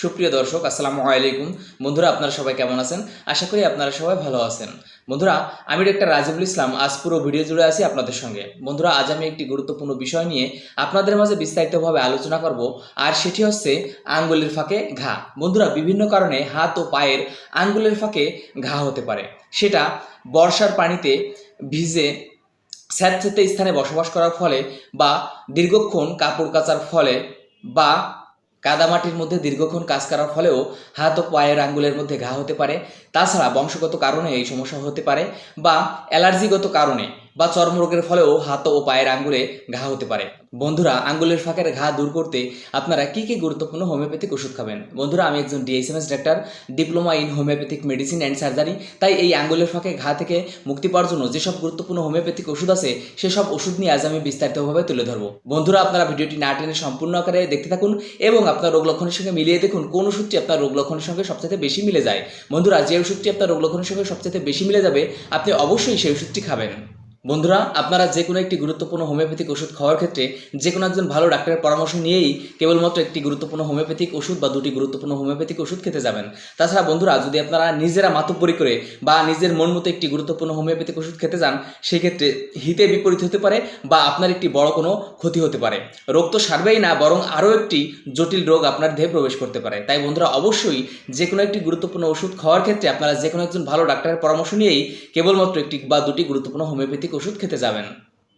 সুপ্রিয় দর্শক, আসসালামু আলাইকুম। বন্ধুরা, আপনারা সবাই কেমন আছেন? আশা করি আপনারা সবাই ভালো আছেন। বন্ধুরা, আমি ডাক্তার রাজিবুল ইসলাম। আজ পুরো ভিডিও জুড়ে আছি আপনাদের সঙ্গে। বন্ধুরা, আজ আমি একটি গুরুত্বপূর্ণ বিষয় নিয়ে আপনাদের মাঝে বিস্তারিতভাবে আলোচনা করব, আর সেটি হচ্ছে আঙ্গুলের ফাঁকে ঘা। বন্ধুরা, বিভিন্ন কারণে হাত ও পায়ের আঙ্গুলের ফাঁকে ঘা হতে পারে। সেটা বর্ষার পানিতে ভিজে স্যাঁতস্যাঁতে স্থানে বসবাস করার ফলে বা দীর্ঘক্ষণ কাপড় কাচার ফলে বা কাদামাটির মধ্যে দীর্ঘক্ষণ কাজ করার ফলেও হাত ও পায়ের আঙ্গুলের মধ্যে ঘা হতে পারে। তাছাড়া বংশগত কারণে এই সমস্যা হতে পারে বা অ্যালার্জিগত কারণে। বা চর্মরোগের ফলেও হাত ও পায়ের আঙ্গুলে ঘা হতে পারে। বন্ধুরা, আঙ্গুলের ফাঁকের ঘা দূর করতে আপনারা কি কি গুরুত্বপূর্ণ হোমিওপ্যাথিক ওষুধ খাবেন? বন্ধুরা, আমি একজন DSMS doctor, diploma in homeopathic medicine and surgery, তাই এই আঙ্গুলের ফাঁকে ঘা থেকে মুক্তি পাওয়ার জন্য যেসব গুরুত্বপূর্ণ হোমিওপ্যাথিক ওষুধ আছে, সেসব ওষুধ নিয়ে আজ আমি বিস্তারিতভাবে তুলে ধরবো। বন্ধুরা, আপনারা ভিডিওটি না টেনে সম্পূর্ণ আকারে দেখতে থাকুন এবং আপনার রোগ লক্ষণের সঙ্গে মিলিয়ে দেখুন কোন ওষুধটি আপনার রোগ লক্ষণের সঙ্গে সবচেয়ে বেশি মিলে যায়। বন্ধুরা, যে ওষুধটি আপনার রোগ লক্ষণের সঙ্গে সবচেয়ে বেশি মিলে যাবে, আপনি অবশ্যই সেই ওষুধটি খাবেন। বন্ধুরা, আপনারা যে কোনো একটি গুরুত্বপূর্ণ হোমিওপ্যাথিক ওষুধ খাওয়ার ক্ষেত্রে যে কোনো একজন ভালো ডাক্তারের পরামর্শ নিয়েই কেবলমাত্র একটি গুরুত্বপূর্ণ হোমিওপ্যাথিক ওষুধ বা দুটি গুরুত্বপূর্ণ হোমিওপ্যাথিক ওষুধ খেতে যাবেন। তাছাড়া বন্ধুরা, যদি আপনারা নিজেরা মাতব্বরি করে বা নিজের মন মতো একটি গুরুত্বপূর্ণ হোমিওপ্যাথিক ওষুধ খেতে যান, সেক্ষেত্রে হিতে বিপরীত হতে পারে বা আপনার একটি বড় কোনো ক্ষতি হতে পারে। রোগ তো সারবেই না, বরং আরও একটি জটিল রোগ আপনার দেহে প্রবেশ করতে পারে। তাই বন্ধুরা, অবশ্যই যে কোনো একটি গুরুত্বপূর্ণ ওষুধ খাওয়ার ক্ষেত্রে আপনারা যে কোনো একজন ভালো ডাক্তারের পরামর্শ নিয়েই কেবলমাত্র একটি বা দুটি গুরুত্বপূর্ণ হোমিওপ্যাথিক ওষুধ খেতে যাবেন।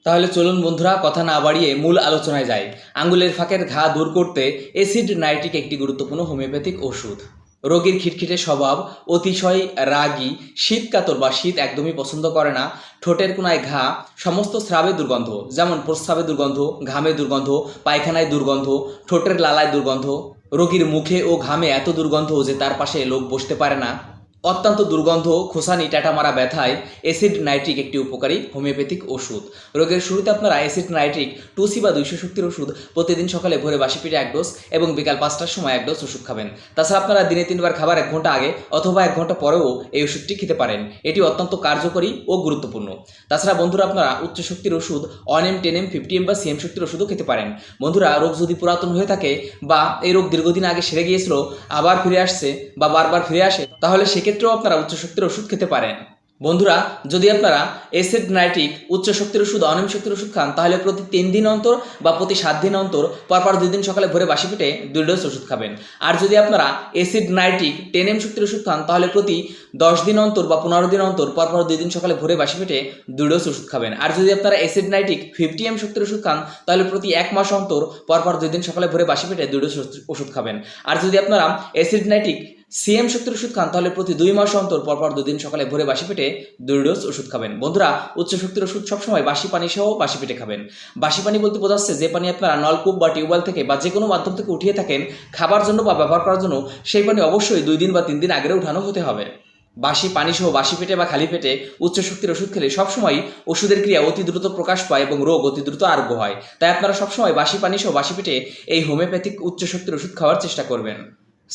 তাহলে চলুন বন্ধুরা, কথা না বাড়িয়ে মূল আলোচনায় যাই। আঙ্গুলের ফাঁকের ঘা দূর করতে অ্যাসিড নাইট্রিক একটি গুরুত্বপূর্ণ হোমিওপ্যাথিক ওষুধ। রোগীর খিটখিটে স্বভাব অতিশয় রাগী, শীত কাতর বা শীত একদমই পছন্দ করে না। ঠোঁটের কোনায় ঘা সমস্ত স্রাবে দুর্গন্ধ, যেমন প্রস্রাবে দুর্গন্ধ, ঘামে দুর্গন্ধ, পায়খানায় দুর্গন্ধ, ঠোঁটের লালায় দুর্গন্ধ। রোগীর মুখে ও ঘামে এত দুর্গন্ধ যে তার পাশে লোক বসতে পারে না। অত্যন্ত দুর্গন্ধ, খোসানি, টাটামারা ব্যথায় অ্যাসিড নাইট্রিক একটি উপকারী হোমিওপ্যাথিক ওষুধ। রোগের শুরুতে আপনারা অ্যাসিড নাইট্রিক টু সি বা দুইশো শক্তির ওষুধ প্রতিদিন সকালে ভোরে বাসি পিঠে এক ডোজ এবং বিকাল পাঁচটার সময় এক ডোজ ওষুধ খাবেন। তাছাড়া আপনারা দিনে তিনবার খাবার এক ঘণ্টা আগে অথবা এক ঘণ্টা পরেও এই ওষুধটি খেতে পারেন। এটি অত্যন্ত কার্যকরী ও গুরুত্বপূর্ণ। তাছাড়া বন্ধুরা আপনারা উচ্চ শক্তির ওষুধ one M, ten M, fifty M বা সিএম শক্তির ওষুধও খেতে পারেন। বন্ধুরা, রোগ যদি পুরাতন হয়ে থাকে বা এই রোগ দীর্ঘদিন আগে সেরে গিয়েছিল, আবার ফিরে আসছে বা বারবার ফিরে আসে, তাহলে সেক্ষেত্রেও আপনারা উচ্চ শক্তির ওষুধ খেতে পারেন। বন্ধুরা, যদি আপনারা এসিড নাইট্রিক উচ্চ শক্তির ওষুধ অনিম শক্তির ওষুধ খান, তাহলে প্রতি তিন দিন অন্তর বা প্রতি সাত দিন অন্তর পরপর দুই দিন সকালে ভোরে বাসি পেটে দুই ডোজ ওষুধ খাবেন। আর যদি আপনারা এসিড নাইট্রিক টেন এম শক্তির ওষুধ খান, তাহলে প্রতি দশ দিন অন্তর বা পনেরো দিন অন্তর পরপর দুই দিন সকালে ভোরে বাসি পেটে দুই ডোজ ওষুধ খাবেন। আর যদি আপনারা এসিড নাইট্রিক ফিফটি এম শক্তির ওষুধ খান, তাহলে প্রতি এক মাস অন্তর পরপর দুই দিন সকালে ভোরে বাসি পেটে দুই ডোজ ওষুধ খাবেন। আর যদি আপনারা এসিড নাইট্রিক সিএম শক্তির ওষুধ খান, তাহলে প্রতি দুই মাস অন্তর পরপর দুদিন সকালে ভোরে বাসি পেটে দুই ডোজ ওষুধ খাবেন। বন্ধুরা, উচ্চ শক্তির ওষুধ সবসময় বাসি পানি সহ বাসি পেটে খাবেন। বাসি পানি বলতে বোঝাচ্ছে যে পানি আপনারা নলকূপ বা টিউবওয়েল থেকে বা যে কোনো মাধ্যম থেকে উঠিয়ে থাকেন, খাবার জন্য বা ব্যবহার করার জন্য সেই পানি অবশ্যই দুই দিন বা তিন দিন আগেরে উঠানো হতে হবে। বাসি পানি সহ বাসি পেটে বা খালি পেটে উচ্চ শক্তির ওষুধ খেলে সবসময় ওষুধের ক্রিয়া অতি দ্রুত প্রকাশ পায় এবং রোগ অতি দ্রুত আরোগ্য হয়। তাই আপনারা সবসময় বাসি পানি সহ বাসি পেটে এই হোমিওপ্যাথিক উচ্চ শক্তির ওষুধ খাওয়ার চেষ্টা করবেন।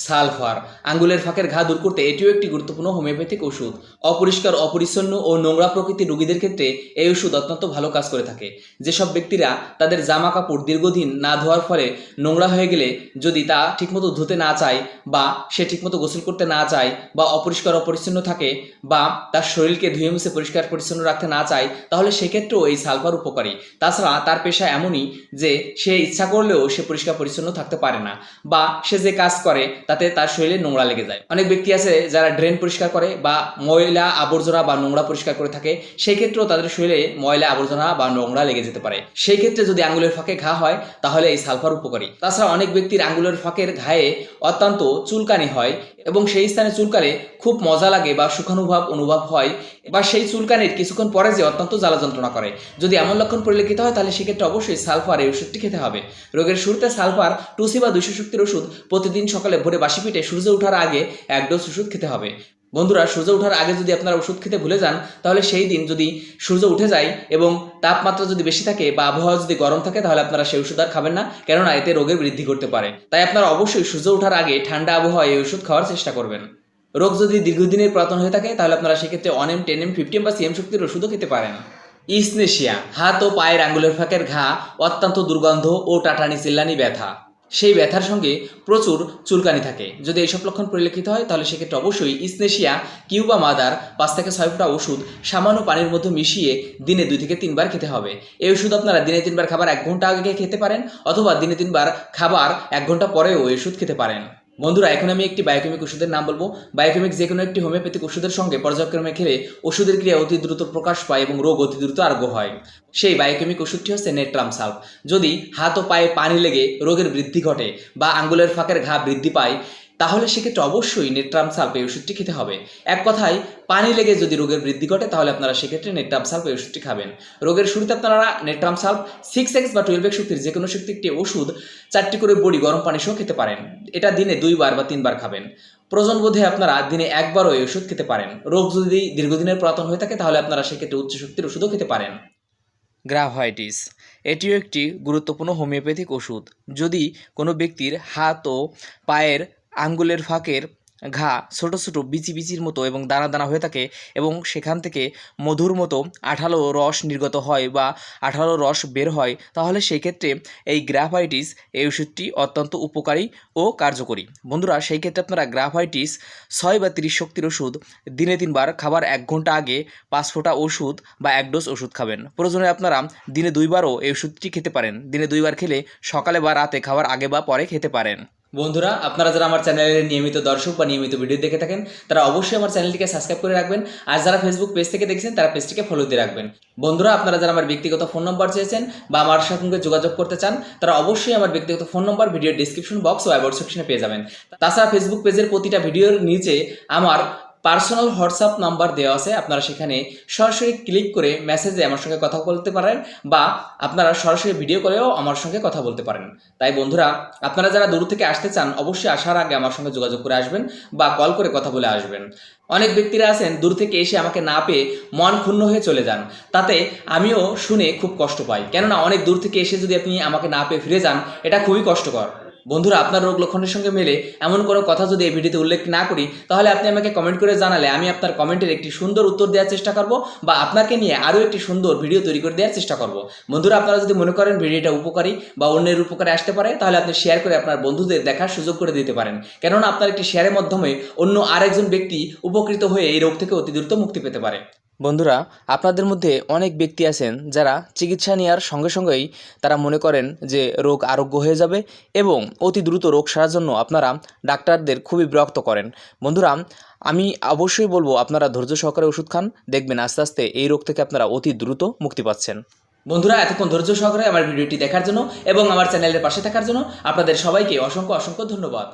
সালফার। আঙ্গুলের ফাঁকের ঘা দূর করতে এটিও একটি গুরুত্বপূর্ণ হোমিওপ্যাথিক ওষুধ। অপরিষ্কার, অপরিচ্ছন্ন ও নোংরা প্রকৃতির রোগীদের ক্ষেত্রে এই ওষুধ অত্যন্ত ভালো কাজ করে থাকে। যেসব ব্যক্তিরা তাদের জামা কাপড় দীর্ঘদিন না ধোয়ার ফলে নোংরা হয়ে গেলে যদি তা ঠিকমতো ধুতে না চায় বা সে ঠিকমতো গোসল করতে না চায় বা অপরিষ্কার, অপরিচ্ছন্ন থাকে বা তার শরীরকে ধুয়ে মুছে পরিষ্কার, পরিচ্ছন্ন রাখতে না চায়, তাহলে সেক্ষেত্রেও এই সালফার উপকারী। তাছাড়া তার পেশা এমনই যে সে ইচ্ছা করলেও সে পরিষ্কার, পরিচ্ছন্ন থাকতে পারে না বা সে যে কাজ করে তাতে তার শরীরে নোংরা লেগে যায়। অনেক ব্যক্তি আছে যারা ড্রেন পরিষ্কার করে বা ময়লা আবর্জনা বা নোংরা পরিষ্কার করে থাকে, সেই ক্ষেত্রেও তাদের শরীরে ময়লা আবর্জনা বা নোংরা লেগে যেতে পারে। সেই ক্ষেত্রে যদি আঙ্গুলের ফাঁকে ঘা হয়, তাহলে এই সালফার উপকারী। তাছাড়া অনেক ব্যক্তির আঙ্গুলের ফাঁকের ঘায়ে অত্যন্ত চুলকানি হয় এবং সেই স্থানে চুলকালে খুব মজা লাগে বা সুখানুভব অনুভব হয় বা সেই চুলকানির কিছুক্ষণ পরে যে অত্যন্ত জ্বালা যন্ত্রণা করে। যদি এমন লক্ষণ পরিলক্ষিত হয়, তাহলে সেক্ষেত্রে অবশ্যই সালফার এই ওষুধটি খেতে হবে। রোগের শুরুতে সালফার টুসি বা দুইশো শক্তির ওষুধ প্রতিদিন সকালে ভোরে বাসি পিঠে সূর্য ওঠার আগে এক ডোজ ওষুধ খেতে হবে। বন্ধুরা, সূর্য ওঠার আগে যদি আপনারা ওষুধ খেতে ভুলে যান, তাহলে সেই দিন যদি সূর্য উঠে যায় এবং তাপমাত্রা যদি বেশি থাকে বা আবহাওয়া যদি গরম থাকে, তাহলে আপনারা সেই ওষুধ আর খাবেন না, কেননা এতে রোগের বৃদ্ধি করতে পারে। তাই আপনারা অবশ্যই সূর্য ওঠার আগে ঠান্ডা আবহাওয়ায় এই ওষুধ খাওয়ার চেষ্টা করবেন। রোগ যদি দীর্ঘদিনের পুরাতন হয়ে থাকে, তাহলে আপনারা সেক্ষেত্রে one M ten M fifty M বা সিএম শক্তির ওষুধও খেতে পারেন। ইসনেশিয়া, হাত ও পায়ের আঙ্গুলের ফাঁকের ঘা, অত্যন্ত দুর্গন্ধ ও টাটানি চিল্লানি ব্যথা। সেই ব্যথার সঙ্গে প্রচুর চুলকানি থাকে। যদি এইসব লক্ষণ পরিলক্ষিত হয়, তাহলে সেক্ষেত্রে অবশ্যই ইসনেশিয়া, কিউবা মাদার, পাঁচ থেকে ছয় ফোঁটা ওষুধ, সামান্য পানির মধ্যে মিশিয়ে দিনে দুই থেকে তিনবার খেতে হবে। এই ওষুধ আপনারা দিনে তিনবার খাবার এক ঘণ্টা আগে খেতে পারেন, অথবা দিনে তিনবার খাবার এক ঘণ্টা পরেও এই ওষুধ খেতে পারেন। বন্ধুরা, এখন আমি একটি বায়োকেমিক ওষুধের নাম বলব। বায়োকেমিক যে কোনো একটি হোমিওপ্যাথিক ওষুধের সঙ্গে পর্যায়ক্রমে খেলে ওষুধের ক্রিয়া অতি দ্রুত প্রকাশ পায় এবং রোগ অতি দ্রুত আরোগ্য হয়। সেই বায়োকেমিক ওষুধটি হচ্ছে নেট্রাম সাল্ফ। যদি হাত ও পায়ে পানি লেগে রোগের বৃদ্ধি ঘটে বা আঙ্গুলের ফাঁকের ঘা বৃদ্ধি পায় তাহলে সেক্ষেত্রে অবশ্যই নেট্রাম সাল্ফ এই ওষুধটি খেতে হবে। এক কথায়, পানি লেগে যদি রোগের বৃদ্ধি ঘটে, তাহলে আপনারা সেক্ষেত্রে নেট্রাম সাল্ফ এই ওষুধটি খাবেন। রোগের শুরুতে আপনারা নেট্রাম সাল্ফ সিক্স এক্স বা টুয়েলভ এক্স শক্তির যে কোনো শক্তি একটি ওষুধ, চারটি করে বড়ি গরম পানি সহ খেতে পারেন। এটা দিনে দুইবার বা তিনবার খাবেন। প্রয়োজন বোধে আপনারা দিনে একবারও এই ওষুধ খেতে পারেন। রোগ যদি দীর্ঘদিনের পুরাতন হয়ে থাকে, তাহলে আপনারা সেক্ষেত্রে উচ্চ শক্তির ওষুধও খেতে পারেন। গ্রাভাইটিস এটিও একটি গুরুত্বপূর্ণ হোমিওপ্যাথিক ওষুধ। যদি কোনো ব্যক্তির হাত ও পায়ের আঙ্গুলের ফাঁকের ঘা ছোট ছোট বিচি বিচির মতো এবং দানা দানা হয়ে থাকে এবং সেখান থেকে মধুর মতো আঠালো রস নির্গত হয় বা আঠালো রস বের হয়, তাহলে সেই ক্ষেত্রে এই গ্রাফাইটিস এই ওষুধটি অত্যন্ত উপকারী ও কার্যকরী। বন্ধুরা সেই ক্ষেত্রে আপনারা গ্রাফাইটিস ছয় বা তিরিশ শক্তির ওষুধ দিনে তিনবার, খাবার এক ঘণ্টা আগে পাঁচ ফোঁটা ওষুধ বা এক ডোজ ওষুধ খাবেন। প্রয়োজনে আপনারা দিনে দুইবারও এই ওষুধটি খেতে পারেন। দিনে দুইবার খেলে সকালে বা রাতে খাবার আগে বা পরে খেতে পারেন। বন্ধুরা, আপনারা যারা আমার চ্যানেলের নিয়মিত দর্শক বা নিয়মিত ভিডিও দেখে থাকেন, তারা অবশ্যই আমার চ্যানেলটিকে সাবস্ক্রাইব করে রাখবেন। আর যারা ফেসবুক পেজ থেকে দেখছেন, তারা পেজটিকে ফলো দিয়ে রাখবেন। বন্ধুরা, আপনারা যারা আমার ব্যক্তিগত ফোন নম্বর চেয়েছেন বা আমার সঙ্গে যোগাযোগ করতে চান, তারা অবশ্যই আমার ব্যক্তিগত ফোন নম্বর ভিডিওর ডিসক্রিপশন বক্স ও অ্যাবাউট সেকশনে পেয়ে যাবেন। তাছাড়া ফেসবুক পেজের প্রতিটা ভিডিওর নিচে আমার পার্সোনাল হোয়াটসঅ্যাপ নাম্বার দেওয়া আছে, আপনারা সেখানে সরাসরি ক্লিক করে মেসেজে আমার সঙ্গে কথা বলতে পারেন বা আপনারা সরাসরি ভিডিও কলেও আমার সঙ্গে কথা বলতে পারেন। তাই বন্ধুরা, আপনারা যারা দূর থেকে আসতে চান, অবশ্যই আসার আগে আমার সঙ্গে যোগাযোগ করে আসবেন বা কল করে কথা বলে আসবেন। অনেক ব্যক্তিরা আছেন, দূর থেকে এসে আমাকে না পেয়ে মন ক্ষুণ্ণ হয়ে চলে যান। তাতে আমিও শুনে খুব কষ্ট পাই। কেননা অনেক দূর থেকে এসে যদি আপনি আমাকে না পেয়ে ফিরে যান, এটা খুবই কষ্টকর। বন্ধুরা, আপনার রোগ লক্ষণের সঙ্গে মেলে এমন কোনো কথা যদি এই ভিডিওতে উল্লেখ না করি, তাহলে আপনি আমাকে কমেন্ট করে জানালে আমি আপনার কমেন্টের একটি সুন্দর উত্তর দেওয়ার চেষ্টা করব বা আপনাকে নিয়ে আরও একটি সুন্দর ভিডিও তৈরি করে দেওয়ার চেষ্টা করব। বন্ধুরা, আপনারা যদি মনে করেন ভিডিওটা উপকারী বা অন্যের উপকারে আসতে পারে, তাহলে আপনি শেয়ার করে আপনার বন্ধুদের দেখার সুযোগ করে দিতে পারেন। কেননা, আপনার একটি শেয়ারের মাধ্যমে অন্য আরেকজন ব্যক্তি উপকৃত হয়ে এই রোগ থেকে অতি দ্রুত মুক্তি পেতে পারে। বন্ধুরা, আপনাদের মধ্যে অনেক ব্যক্তি আছেন যারা চিকিৎসা নেওয়ার সঙ্গে সঙ্গেই তারা মনে করেন যে রোগ আরোগ্য হয়ে যাবে এবং অতি দ্রুত রোগ সারার জন্য আপনারা ডাক্তারদের খুবই বিরক্ত করেন। বন্ধুরা, আমি অবশ্যই বলব আপনারা ধৈর্য সহকারে ওষুধ খান, দেখবেন আস্তে আস্তে এই রোগ থেকে আপনারা অতি দ্রুত মুক্তি পাচ্ছেন। বন্ধুরা, এতক্ষণ ধৈর্য সহকারে আমার ভিডিওটি দেখার জন্য এবং আমার চ্যানেলের পাশে থাকার জন্য আপনাদের সবাইকে অসংখ্য অসংখ্য ধন্যবাদ।